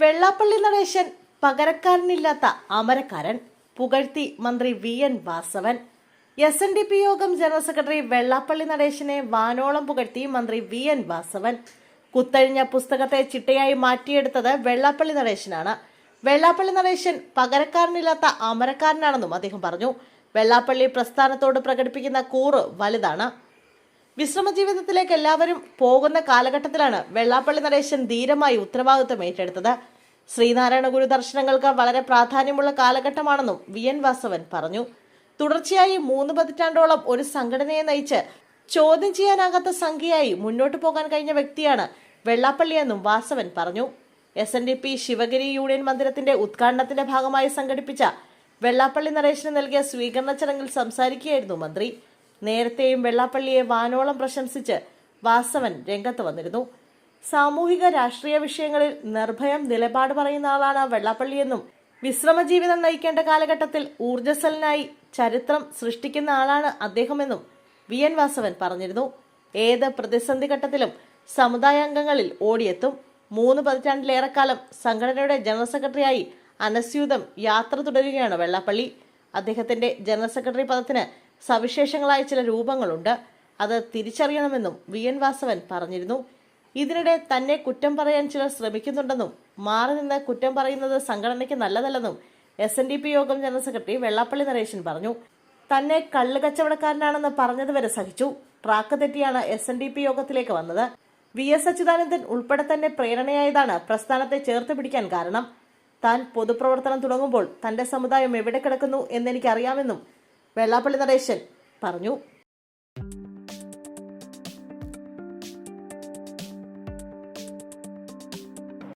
വെള്ളാപ്പള്ളി നടേശൻ പകരക്കാരനില്ലാത്ത അമരക്കാരൻ പുകഴ്ത്തി മന്ത്രി V N Vasavan. S N D P യോഗം ജനറൽ സെക്രട്ടറി വെള്ളാപ്പള്ളി നടേശനെ വാനോളം പുകഴ്ത്തി മന്ത്രി വി എൻ വാസവൻ. കുത്തഴിഞ്ഞ പുസ്തകത്തെ ചിട്ടയായി മാറ്റിയെടുത്തത് വെള്ളാപ്പള്ളി നടേശനാണ്. വെള്ളാപ്പള്ളി നടേശൻ പകരക്കാരനില്ലാത്ത അമരക്കാരനാണെന്നും അദ്ദേഹം പറഞ്ഞു. വെള്ളാപ്പള്ളി പ്രസ്ഥാനത്തോട് പ്രകടിപ്പിക്കുന്ന കൂറ് വലുതാണ്. വിശ്രമ ജീവിതത്തിലേക്ക് എല്ലാവരും പോകുന്ന കാലഘട്ടത്തിലാണ് വെള്ളാപ്പള്ളി നടേശൻ ധീരമായി ഉത്തരവാദിത്വം ഏറ്റെടുത്തത്. ശ്രീനാരായണ ഗുരു ദർശനങ്ങൾക്ക് വളരെ പ്രാധാന്യമുള്ള കാലഘട്ടമാണെന്നും വി എൻ വാസവൻ പറഞ്ഞു. തുടർച്ചയായി മൂന്ന് പതിറ്റാണ്ടോളം ഒരു സംഘടനയെ നയിച്ച് ചോദ്യം ചെയ്യാനാകാത്ത സംഖ്യയായി മുന്നോട്ടു പോകാൻ കഴിഞ്ഞ വ്യക്തിയാണ് വെള്ളാപ്പള്ളിയെന്നും വാസവൻ പറഞ്ഞു. S N D P Sivagiri union മന്ദിരത്തിന്റെ ഉദ്ഘാടനത്തിന്റെ ഭാഗമായി സംഘടിപ്പിച്ച വെള്ളാപ്പള്ളി നരേശന് നൽകിയ സ്വീകരണ ചടങ്ങിൽ സംസാരിക്കുകയായിരുന്നു മന്ത്രി. നേരത്തെയും വെള്ളാപ്പള്ളിയെ വാനോളം പ്രശംസിച്ച് വാസവൻ രംഗത്ത് വന്നിരുന്നു. സാമൂഹിക രാഷ്ട്രീയ വിഷയങ്ങളിൽ നിർഭയം നിലപാട് പറയുന്ന ആളാണ് വെള്ളാപ്പള്ളിയെന്നും വിശ്രമ ജീവിതം നയിക്കേണ്ട കാലഘട്ടത്തിൽ ഊർജസ്വലനായി ചരിത്രം സൃഷ്ടിക്കുന്ന ആളാണ് അദ്ദേഹമെന്നും വി എൻ വാസവൻ പറഞ്ഞിരുന്നു. ഏത് പ്രതിസന്ധി ഘട്ടത്തിലും സമുദായാംഗങ്ങളിൽ ഓടിയെത്തും. മൂന്ന് പതിറ്റാണ്ടിലേറെക്കാലം സംഘടനയുടെ ജനറൽ സെക്രട്ടറിയായി അനസ്യൂതം യാത്ര തുടരുകയാണ് വെള്ളാപ്പള്ളി. അദ്ദേഹത്തിന്റെ ജനറൽ സെക്രട്ടറി പദത്തിന് സവിശേഷങ്ങളായ ചില രൂപങ്ങളുണ്ട്. അത് തിരിച്ചറിയണമെന്നും വി. എൻ. വാസവൻ പറഞ്ഞിരുന്നു. ഇതിനിടെ തന്നെ കുറ്റം പറയാൻ ചിലർ ശ്രമിക്കുന്നുണ്ടെന്നും മാറി നിന്ന് കുറ്റം പറയുന്നത് സംഘടനയ്ക്ക് നല്ലതല്ലെന്നും എസ് എൻ ഡി പി യോഗം ജനറൽ സെക്രട്ടറി വെള്ളാപ്പള്ളി നരേശൻ പറഞ്ഞു. തന്നെ കള്ളു കച്ചവടക്കാരനാണെന്ന് പറഞ്ഞതുവരെ സഹിച്ചു. ട്രാക്ക് തെറ്റിയാണ് എസ് എൻ ഡി പി യോഗത്തിലേക്ക് വന്നത്. വി. എസ്. അച്യുതാനന്ദൻ ഉൾപ്പെടെ തന്നെ പ്രേരണയായതാണ് പ്രസ്ഥാനത്തെ ചേർത്ത് പിടിക്കാൻ കാരണം. താൻ പൊതുപ്രവർത്തനം തുടങ്ങുമ്പോൾ തന്റെ സമുദായം എവിടെ കിടക്കുന്നു എന്നെനിക്കറിയാമെന്നും വെള്ളാപ്പള്ളി നടേശൻ പറഞ്ഞു.